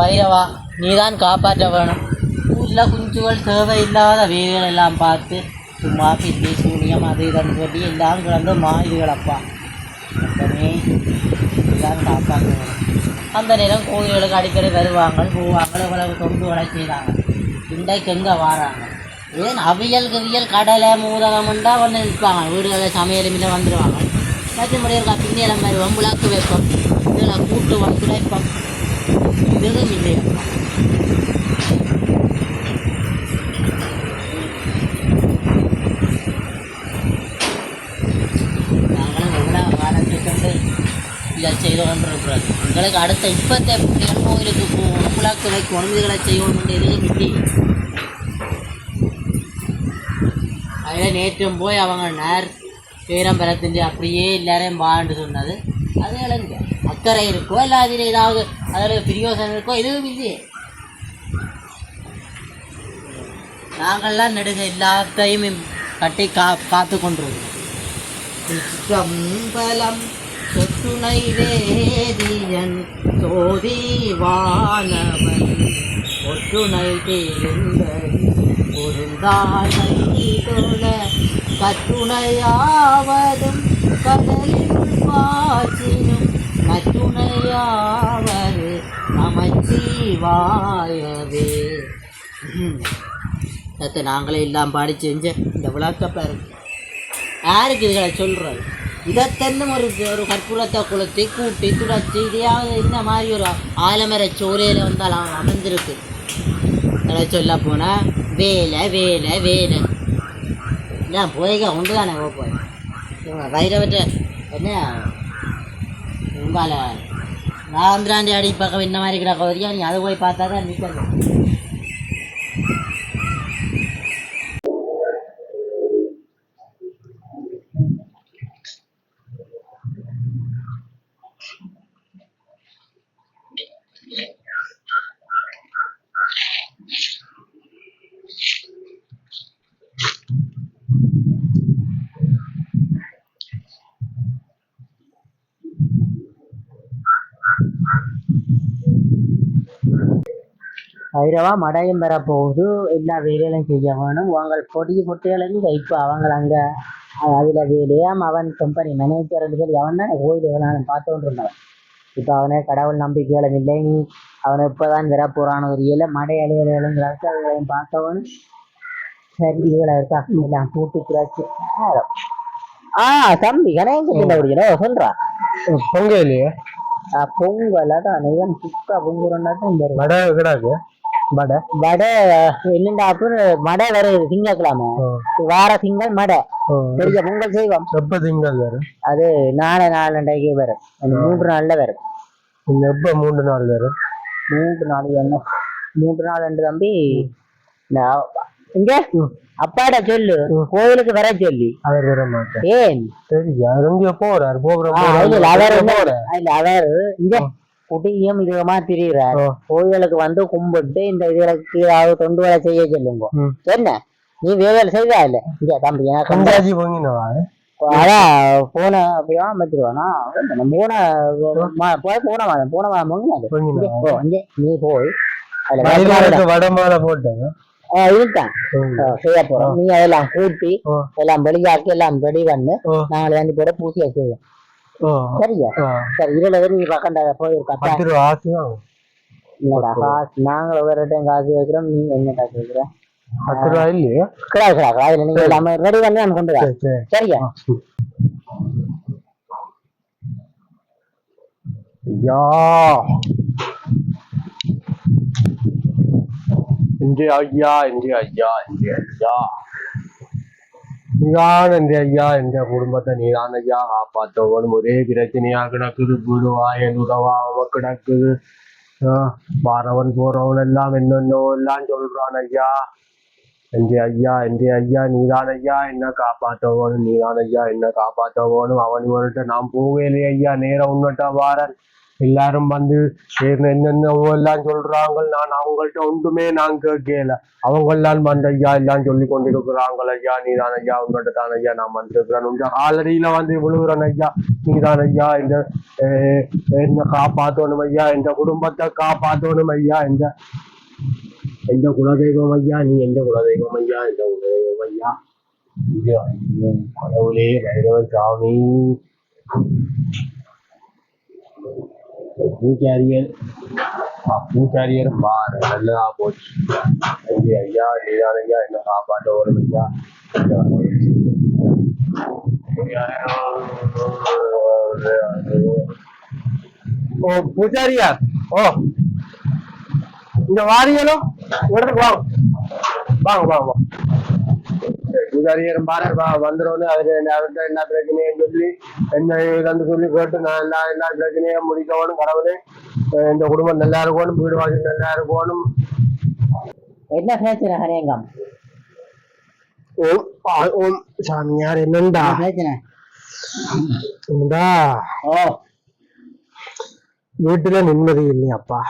பைரவா நீதான் காப்பாற்ற வேணும் ஊரில் குஞ்சுகள் தேவையில்லாத வேலைகள் எல்லாம் பார்த்து சும்மா பில்லி சூனியம் அது இதன் போட்டி எல்லாம் கிடந்து மாயுதுகளப்பா அப்பனே நீதான் காப்பாற்ற வேணும் அந்த நேரம் கோயில்களுக்கு அடிக்கடி வருவாங்க போவாங்க இவ்வளவு தொண்டு வளை செய்தாங்க. இன்றைக்கு எங்கே வாராங்க? ஏன் அவியல் கவியல் கடலை மூதகம்ன்றா வந்து நிற்பாங்க. வீடுகளில் சமையல் மீன் வந்துடுவாங்க. மற்றபடி முறையில் பின்னேலம் வருவோம் விளக்கு வைப்போம். இதில் கூட்டுவோம் துடைப்போம். இதுவும் இல்லையா நாங்களும் இதை செய்து எங்களுக்கு அடுத்த இப்பத்தை பிள்ளைகள் கோயிலுக்கு போகணும் விளக்கு வைக்கணும் செய்யணும் எதுவும் இல்லை அதில் நேற்றும் போய் அவங்க நேர் பேரம்பரத்தின் அப்படியே எல்லாரையும் வாண்டு சொன்னது. அது இழங்க அக்கறை இருக்கோ இல்லை அதில் ஏதாவது அதில் பிரியோசனம் இருக்கோ எதுவும் இல்லையே நாங்கள்லாம் நெடுக எல்லாத்தையும் கட்டி கா காத்து கொண்டிருக்கோம் சொத்துணை வேதியன் சோதி வானவன். ஒற்றுணை தேருங்கள் பொருந்தாய் தொழ. கற்றுணையாவதும் கடலில் பாச்சினும் கற்றுணையாவது நமச்சிவாயவே. அதை நாங்களே எல்லாம் பாடி செஞ்ச இந்த விளக்க பாருங்க. யாருக்கு இதுகளை சொல்கிறது இதைத்தன்னும் ஒரு ஒரு கற்பூரத்தை குளத்தை கூட்டி துடைச்சி இதையாவது இந்த மாதிரி ஒரு ஆலமர சோலையில் வந்து அவன் அமைஞ்சிருக்கு அதை சொல்ல போனால் வேலை வேலை வேலை. ஏன் போய்க்க உண்டு தானே போய். வைரவற்ற என்ன? நான் அடி பக்கம் இந்த மாதிரி கிடக்க வரையா நீ அதை போய் பார்த்தா தான் நிற்கிறது பைரவா மடையும் பெற போகுது எல்லா வேலையும் செய்ய வேணும். உங்கள் பொடி பொட்டிகளையும் இப்போ அவங்க அங்கே அதில் வேலையாம். அவன் கம்பெனி மேனேஜர் சொல்லி அவன் தான் கோயில் எவ்வளோ பார்த்து கொண்டு இருந்தான் இப்போ அவனை கடவுள் நம்பிக்கைகளும் இல்லை நீ. அவனை இப்போ தான் வர போகிறான ஒரு இலை மடை அலுவலகங்கிறாச்சு அவங்களையும் பார்த்தவன் சரி இதில் இருக்கா? எல்லாம் கூட்டி கிடாச்சு ஆ தம்பி கணேசன் அப்படிங்கிறோம் சொல்கிறா பொங்கல் இல்லையா பொங்கல் அதான். இவன் சுக்கா பொங்குறன்னாட்டும் இந்த வடை கிடாக்கு வடை. வடை என்னண்டா அப்புறம் மடை வருது திங்கக்கிழமை வார திங்கள் மடை. பெரிய பொங்கல் செய்வோம். எப்ப திங்கள் வரும் அது நாளை நாளண்டைக்கு வரும் மூன்று நாள்ல வரும் எப்ப மூன்று நாள் வரும் மூன்று நாள் என்ன? மூன்று நாள் ரெண்டு தம்பி இங்க? அப்பாட சொல்லு. கோயிலுக்கு வர சொல்லி. அவர் வர மாட்டேன் ஏன்? சரி அவர் போறாரு. இல்ல, அவர் அவர் இங்க? குட்டியும் இதுமா திரியிறார் ஓ. கோயிலுக்கு வந்து கும்பிட்டு இந்த இதுகளுக்கு ஏதாவது தொண்டு வேலை செய்ய சொல்லுங்க. என்ன? நீ வேலை செய்வா இல்ல? இங்க தம்பி எனக்கு பொங்கினவா அதான் போன அப்படியா அமைச்சிருவானா? போன போய் போன மாதம் போன மாதம் வாங்கினாரு. இங்க பொங்கினவா போ, இங்க நீ போய். அதுல மயிலாடுக்கு வடை மாலை போட்டாங்க ஆ, இதுதான் ஆ, செய்ய போறோம். நீ அதெல்லாம் கூட்டி. எல்லாம் வெளியாக்கி எல்லாம் ரெடி பண்ணு. நாங்கள் ரெண்டு பேரும் பூசியா செய்வோம் சரியா? சரி இதுல வெறி பக்கண்டா போய் ஒரு பத்து ரூபா ஆசையும் என்னடா காசு நாங்கள் வேற டைம் காசு கேட்கிறோம் நீ என்னடா கேட்கிற பத்து ரூபா இல்லையா? கிடா ஐயா. இந்தியா ஐயா இந்தியா ஐயா. நீதான் என்ற ஐயா என்ற குடும்பத்தை நீதான் ஐயா காப்பாற்றவனும் ஒரே பிரச்சனையா கிடக்குது. குருவா என் கிடக்குது. வாரவன் போறவன் எல்லாம் என்னென்னோ எல்லாம் சொல்றான் ஐயா. എൻ്റെ അയ്യാ എൻ്റെ അയ്യാ നീതാനയ്യാ എന്നെ കാപ്പാറ്റ പോകണം നീതാനയ്യാ എന്നെ കാപ്പാറ്റ പോകണം അവൻ പറഞ്ഞിട്ട് നാം പോവുകയില്ലേ അയ്യാ നേരെ ഉന്നിട്ട് വാരൻ எல்லாரும் வந்து என்ன என்னென்ன எல்லாம் சொல்றாங்க. நான் அவங்கள்ட்ட ஒன்றுமே நான் கேட்கல. அவங்க எல்லாம் வந்து ஐயா எல்லாம் சொல்லி கொண்டிருக்கிறாங்க ஐயா. நீ தான் ஐயா. உங்கள்கிட்ட தான் ஐயா. நான் வந்திருக்கிறேன். உங்க ஆல்ரெடியில வந்து விழுகிறேன் ஐயா. நீ தான் ஐயா. இந்த என்ன காப்பாற்றணும் ஐயா. இந்த குடும்பத்தை காப்பாற்றணும் ஐயா. இந்த எந்த குலதெய்வம் ஐயா. நீ எந்த குலதெய்வம் ஐயா. எந்த குலதெய்வம் ஐயா. இது கடவுளே வைரவ சாமி. பூச்சாரியர் ஆ, பூச்சாரியர் பாரு நல்லதா போச்சு ஐயா ஐயா நீதான் ஐயா என்ன காப்பாற்ற வரும் ஐயா ஓ பூச்சாரியார் ஓ இந்த வாரியலோ இடத்துக்கு வாங்க வாங்க வாங்க வாங்க பூஜாரியரும் பாரு வா வந்துடும் அவரு அவர்கிட்ட என்ன பிரச்சனைன்னு சொல்லி என்ன ஏதுன்னு சொல்லி கேட்டு நான் எல்லா எல்லா பிரச்சனையும் முடிக்கணும் கடவுளே இந்த குடும்பம் நல்லா இருக்கணும் வீடு வாசல் நல்லா இருக்கணும் என்ன பிரச்சனை ஹரேங்கம் ஓம் சாமியார் என்னண்டா என்ன பிரச்சனை ஓ வீட்டுல நிம்மதி இல்லையாப்பா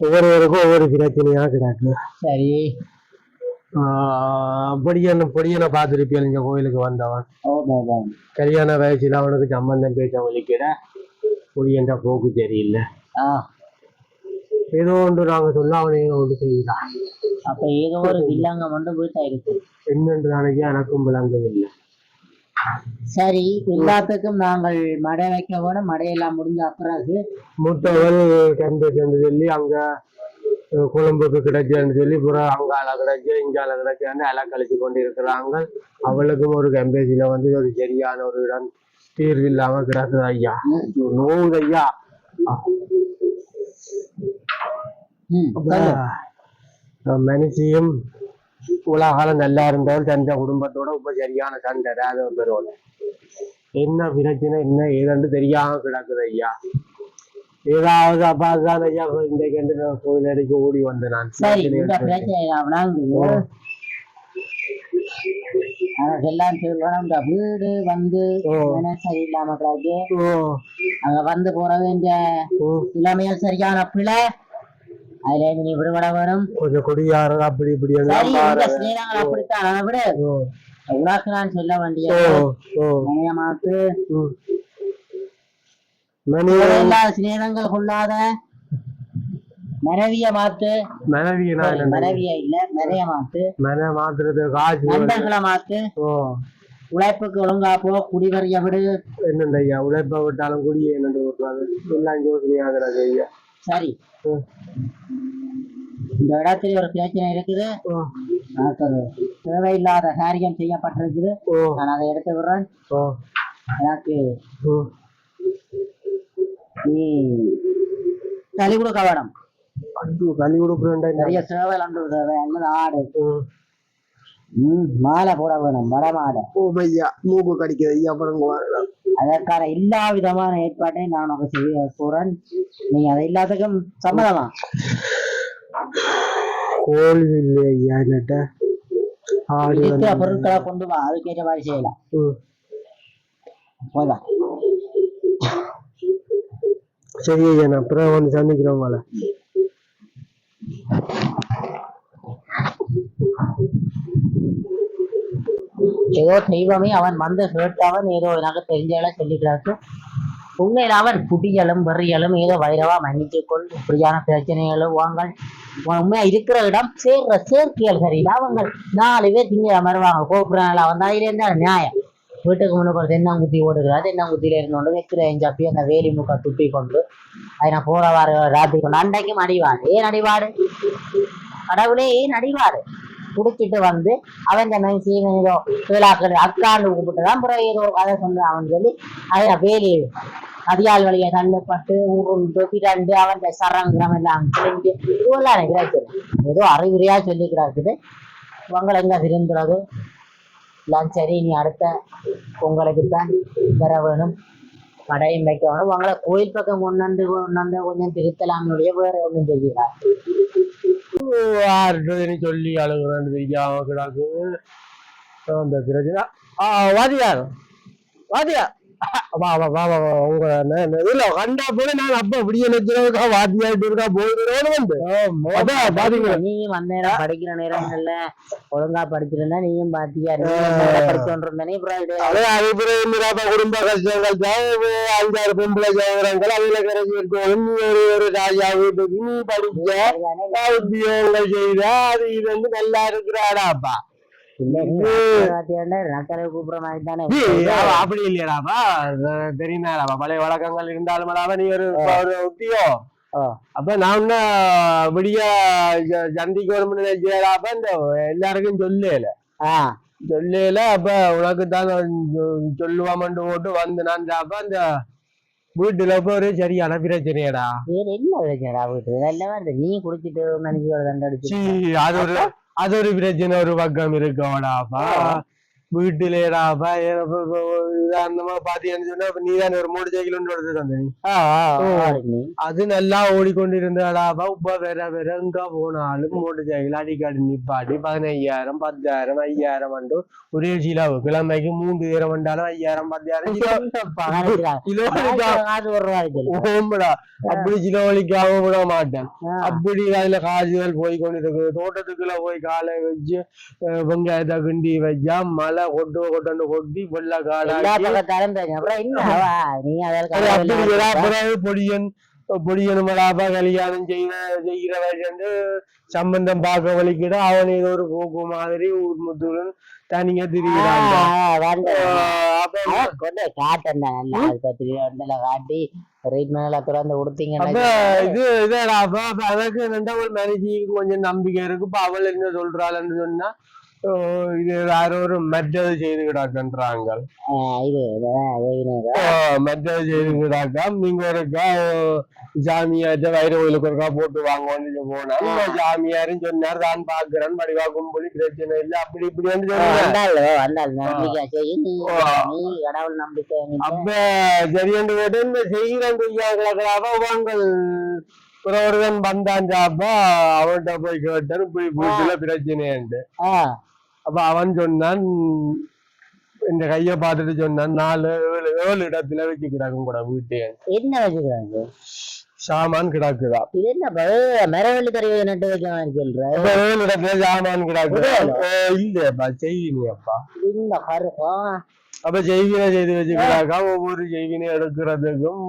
ஒவ்வொருவருக்கும் ஒவ்வொரு பிரச்சனையா கிடக்கு சரி பொடியனை பொடியனை பார்த்துருப்பியல் இந்த கோயிலுக்கு வந்தவன். கல்யாண வயசுல அவனுக்கு சம்பந்தம் பேச வலிக்கிற பொடியன்ற போக்கு சரியில்லை ஏதோ ஒன்று நாங்க சொல்ல அவன் ஏதோ ஒன்று செய்யலாம் அப்ப ஏதோ ஒரு வில்லங்க மட்டும் வீட்டா இருக்கு என்னென்று நாளைக்கு எனக்கும் விளங்கவில்லை. சரி எல்லாத்துக்கும் நாங்கள் மடை வைக்க வேணும். மடையெல்லாம் முடிஞ்ச பிறகு மூத்தவள் கண்டு சென்று சொல்லி அங்க கொழும்புக்கு கிடைச்சேன்னு சொல்லி புறம் அங்கால கிடைச்சு இங்கால கிடைச்சேன்னு அலை கழிச்சு கொண்டு இருக்கிறாங்க. அவளுக்கும் ஒரு கம்பேசில வந்து ஒரு சரியான ஒரு இடம் தீர்வு இல்லாம கிடக்குது ஐயா. நோவுது ஐயா. மனுஷியும் உலகாலம் நல்லா இருந்தாலும் தந்த குடும்பத்தோட இப்ப சரியான சண்டை ராதவ பெருவோட என்ன பிரச்சனை என்ன ஏதாண்டு தெரியாம கிடக்குது ஐயா. ஏதாவது அப்பா தான் ஐயா இந்த கண்டு கோயில் அடிக்க ஓடி வந்தேன் நான். சரி இந்த பிரச்சனை எல்லாம் சொல்லணும் வீடு வந்து சரியில்லாம ஓ. அங்க வந்து போற வேண்டிய இளமையில் சரியான பிழை அதுல இருந்து நீ விடுபட வேணும். கொஞ்சம் கொடியாரு அப்படி இப்படி. ஸ்நேகங்கள் அப்படித்தான் விட. உனக்கு நான் சொல்ல வேண்டிய ஓ ஓ மனையமாக்கு ம். மணி இல்லாத சிநேகங்கள் கொள்ளாத மனைவிய மாத்து. மனைவி நான் என்ன மனைவிய இல்ல நிறைய மாத்து. மன மாத்துறது காசு நண்பர்களை மாத்து. உழைப்புக்கு ஒழுங்கா போ குடிவரிய விடு. என்னண்டு ஐயா உழைப்ப விட்டாலும் குடி என்னண்டு விட்டுறாரு எல்லாம் யோசனையாகிறாங்க ஐயா. சரி. இந்த இடத்துல ஒரு பிரச்சனை இருக்குது. தேவையில்லாத காரியம் செய்யப்பட்டிருக்குது. நான் அதை எடுத்து விடுறேன். எனக்கு ஐயோ கழி கொடுக்குறேன்டா நிறைய சேவை அன்று அல்லது ஆடு. மாலை போட வேணும் மட மாலை. ஓ ஐயா மூக்கு கடிக்குது ஐயா அப்புறம் அதற்கான எல்லா விதமான ஏற்பாட்டையும் நான் உனக்கு செய்ய போறேன். நீ அதை எல்லாத்துக்கும் சம்மதமா? கோழி இல்லை ஐயா என்னட்ட? ஆடு பொருட்களை கொண்டு வா அதுக்கேற்ற மாதிரி செய்யலாம். போதா சரி ஐயா நான் அப்புறம் வந்து சந்திக்கிறேன் உங்களை. ஏதோ தெய்வமே அவன் வந்த கேட்டவன் ஏதோ எனக்கு தெரிஞ்சவள சொல்லிக்கிறாக்கு உண்மையில் அவன் குடிகளும் வெறிகளும் ஏதோ வைரவா மன்னிச்சு கொள் இப்படியான பிரச்சனைகளும் வாங்கள் உண்மையா இருக்கிற இடம் சேர்ற சேர்க்கைகள் சரியில்லை. அவங்க நாலு பேர் திங்க மறுவாங்க கோபுரம் அவன் தான் இருந்தா நியாயம்? வீட்டுக்கு முன்னே தென்னாங்குத்தி ஓடுகிறார் தென்னங்குத்தியில இருந்து கொண்டு வைக்கிற அந்த வேலி முக்க துப்பி கொண்டு அதை நான் போற வார ராத்திரி கொண்டு அண்டைக்கும் அடிவாடு ஏன் அடிவாடு? கடவுளே ஏன் அடிவாடு? குடிச்சிட்டு வந்து அவன் தன்னை சீவன் ஏதோ வேளாக்கள் அக்காண்டு கூப்பிட்டு தான் பிறகு ஏதோ கதை சொன்னான் அவன் சொல்லி. அதை வேலி அதிகால் வழியை தள்ளப்பட்டு உருண்டு பிறண்டு அவன் சரங்கிரம் எல்லாம் கிழிஞ்சு இதுவெல்லாம் எனக்கு ஏதோ அறிவுரையா சொல்லி கிடக்குது உங்களை எங்க திருந்துறது எல்லாம் சரி நீ அடுத்த பொங்கலுக்கு தான் வர வேணும். கடையும் வைக்க வேணும். உங்களை கோயில் பக்கம் கொண்டாந்து கொண்டாந்து கொஞ்சம் திருத்தலாமே வேற ஒன்றும் செய்கிறார் யார்கிட்ட சொல்லி அழுகுறான்னு தெரியாம கிடக்கு. அந்த பிரச்சனை வாதியார். வாதியார். வா வா வா வா, உங்க ந- ந- இல்ல கண்டா போல நான் அப்ப அப்படியே நினைச்சிருக்கா வாத்தியாட்டு இருக்கா போயிடுறோன்னு வந்து. பாத்தீங்களா? நீயும் அந்த நேரம் படிக்கிற நேரங்கள்ல ஒழுங்கா படிச்சிருந்தா நீயும் பாத்தியா இருந்தனே அப்புறம் குடும்ப கஷ்டங்கள் அஞ்சாறு பொம்பளை ஜாகரங்கள் அதுல கரைச்சி இருக்கணும் நீ ஒரு ஒரு ராஜா வீட்டுக்கு நீ படிச்ச உத்தியோகங்கள் செய்த அது இது வந்து நல்லா இருக்கிறாடாப்பா அப்படி இல்லையடாப்பா தெரியுதாடாப்பா பழைய வழக்கங்கள் இருந்தாலும் நீ ஒரு ஒரு. அப்ப நான் என்ன விடிய சந்திக்கு ஒரு மணி இந்த எல்லாருக்கும் சொல்லல. சொல்லல அப்ப உனக்கு தான் சொல்லுவாமண்டு போட்டு வந்து நான் அப்ப அந்த வீட்டுல இப்ப ஒரு சரியான பிரச்சனையடா. வேற என்ன பிரச்சனைடா வீட்டு நல்லவா இந்த நீ குடிச்சிட்டு நினைச்சு அது ஒரு அது ஒரு பிரச்சனை ஒரு பக்கம் வீட்டுலடாப்பா உதாரணமா பாத்தீங்கன்னு சொன்னா நீ தானே ஒரு சைக்கிள் ஒன்று எடுத்து தந்த நீ? நீ அது நல்லா ஓடிக்கொண்டிருந்தாடாப்பா இப்ப வேற வேற எங்க போனாலும் மோட்டர் சைக்கிள் அடிக்கடி நிப்பாட்டி பதினையாயிரம் பத்தாயிரம் ஐயாயிரம் வந்து ஒரே கிலோ கிழமைக்கு மூன்று பேரம் வந்தாலும் ஐயாயிரம் பத்தாயிரம் கிலோ ஓம்படா. அப்படி கிலோ வலிக்காம விட மாட்டேன். அப்படி அதுல காசுகள் போய் கொண்டிருக்கு தோட்டத்துக்குள்ள போய் காலை வச்சு வெங்காயத்தை கிண்டி வச்சா மழை கொட்டு கொட்டு கொட்டி வெள்ள பிறகு பொடியன் பொடியன் மலாபா கல்யாணம் செய்ய செய்கிற வந்து சம்பந்தம் பார்க்க வலிக்கிட அவன் ஏதோ ஒரு போக்கு மாதிரி ஊர் முத்துடன் தனியா கொண்டு நல்லா காட்டி மனுஷிக்கு கொஞ்சம் நம்பிக்கை இருக்கு. அவள் என்ன சொல்றாள்னு சொன்னா கிடாக்கன்றாங்க. ஆஹ் இது இது மற்றது செய்து கிடாக்கா? நீங்க ஒருக்கா ஜாமியார்ட்ட வைர கோயிலுக்கு ஒருக்கா போட்டு வாங்கன்னு போனா. ஜாமியாரும் சொன்னார் தான் பாக்குறேன் வடிவா கும்பலி பிரச்சனை இல்லை. அப்படி நீ அப்ப சரியண்டு போட்டு இந்த செய்கிறேன் செய்யாங்களாப்பா வாங்கள் ஒருவன் வந்தான் சாப்பா அவன்கிட்ட போய் கேட்டேன் இப்படி வீட்டுல பிரச்சனைன்ட்டு ஆஹ் அப்ப அவன் சொன்னான் இந்த கைய பார்த்துட்டு சொன்னான் நாலு ஏழு ஏழு இடத்துல வச்சு கிடக்கும் கூட வீட்டே. என்ன வச்சுக்கிறாங்க சாமான் கிடக்குதா? இது என்ன மரவள்ளி கருவி நட்டு வைக்க மாதிரி சொல்ற? ஏழு இடத்துல சாமான் கிடக்குதா ஏழு? இல்லையப்பா செய்வினியப்பா. இந்த கரு ஆ, அப்ப செய்வினை செய்து வச்சுக்கிறாக்கா ஒவ்வொரு செய்வினை எடுக்கிறதுக்கும்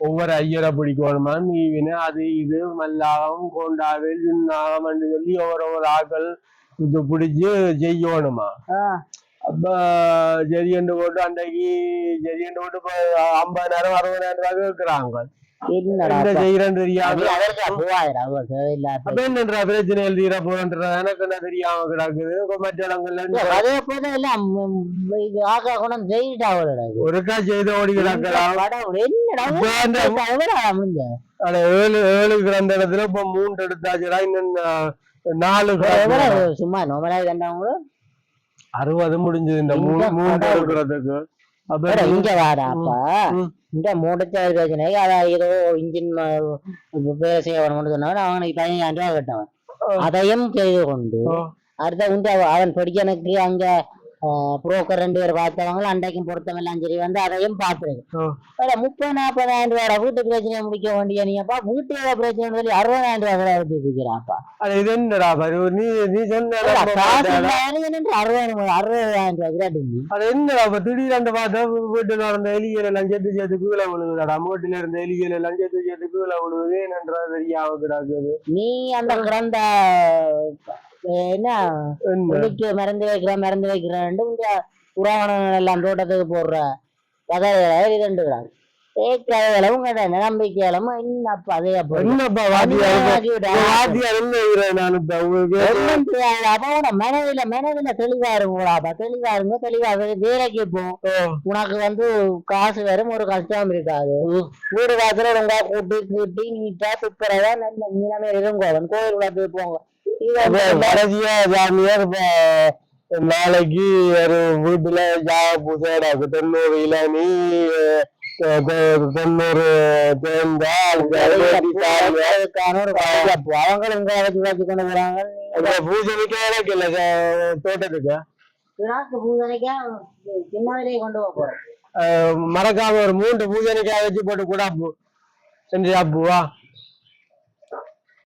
ஒவ்வொரு ஐயரை பிடிக்கணுமா? மீவினை அது இது மல்லாகம் கொண்டாவில் நாகம்னு சொல்லி ஒவ்வொரு ஒவ்வொரு ஆக்கள் இது பிடிச்சு செய்யணுமா. அப்ப ஜெரியண்டு போட்டு அன்றைக்கு ஜெரியண்டு போட்டு இப்ப ஐம்பதாயிரம் அறுபதாயிரம் ரூபாய் இருக்கிறாங்க பிரச்சனை எழுதிட போறன்ற? எனக்கு என்ன தெரியாம கிடக்குது. இப்ப மற்ற இடங்கள்ல ஒருக்கா செய்து ஓடி கிடக்கலாம் ஏழு ஏழு கிடந்த இடத்துல இப்ப மூன்று எடுத்தாச்சுடா. இன்னும் நாலு சும்மா நோமலா கண்டவங்க அறுபது முடிஞ்சது இந்த மூணு வேற இங்க வாடா அப்பா. ம். இந்த மூட்டச்சார் பிரச்சனை அதான் ஏதோ இன்ஜின் செய்யணும்னு சொன்னாங்க அவனுக்கு பதினஞ்சாயிரம் ரூபாய் கட்டவன். அதையும் செய்து கொண்டு அடுத்த உண்டு அவ- அவன் படிக்கனுக்கு அங்க புரோக்கர் ரெண்டு பேர் பார்த்தவங்க அன்றைக்கும் பொருத்தமெல்லாம் சரி வந்து அதையும் பார்த்துருக்கு முப்பது நாற்பதாயிரம் ரூபாய் வீட்டு பிரச்சனையை முடிக்க வேண்டிய நீப்பா வீட்டு ஏதாவது பிரச்சனை சொல்லி அறுபதாயிரம் ரூபாய் கூட எடுத்து இருக்கிறாப்பா அட இது என்னடா நீ நீ சொன்ன அறுபதாயிரம் அறுபதாயிரம் ரூபாய் அது என்னடா இப்ப திடீர்னு பார்த்தா வீட்டுல இருந்த எலிகள் எல்லாம் சேர்த்து சேர்த்து கீழே விழுகுதாடா. வீட்டுல இருந்த எலிகள் எல்லாம் சேர்த்து சேர்த்து கீழே விழுகுது. என்னன்றது தெரியாம கிடக்குது? நீ அந்த கிடந்த என்ன? புள்ளிக்கு மருந்து வைக்கிற மருந்து வைக்கிறேன் இந்த புராணம் எல்லாம் தோட்டத்துக்கு போடுற கதை இரண்டுகிறாங்க ஏக்களவும் கதை நம்பிக்கையிலும் என்னப்பா அதே அப்போ? என்னப்பா வாத்தியார்? நான் இப்ப? உங்களுக்கு அவனோட மனதில மனதில தெளிவா இருங்களாப்பா தெளிவா இருங்க தெளிவா இரு. வேலைக்கு போ. ஓ, உனக்கு வந்து காசு வரும் ஒரு கஷ்டம் இருக்காது. வீடு வாசல ஒழுங்கா கூட்டி கூட்டி நீட்டா துப்புரவா நல்ல நிலைமை இருங்க அவன் கோயில் விழாத்து போங்க. ஜாமியார் இப்ப நாளைக்கு ஒரு வீட்டுல ஜாவ பூசைடா தொண்ணூறு இளநீ தொண்ணூறு தேங்காய். அவங்களும் இங்க வச்சு வச்சு கொண்டு போறாங்க. அந்த பூஜைக்கு இல்ல தோட்டத்துக்கு? மறக்காம ஒரு மூன்று பூஜனைக்காய் வச்சு போட்டு கூட செஞ்சு அப்பு வா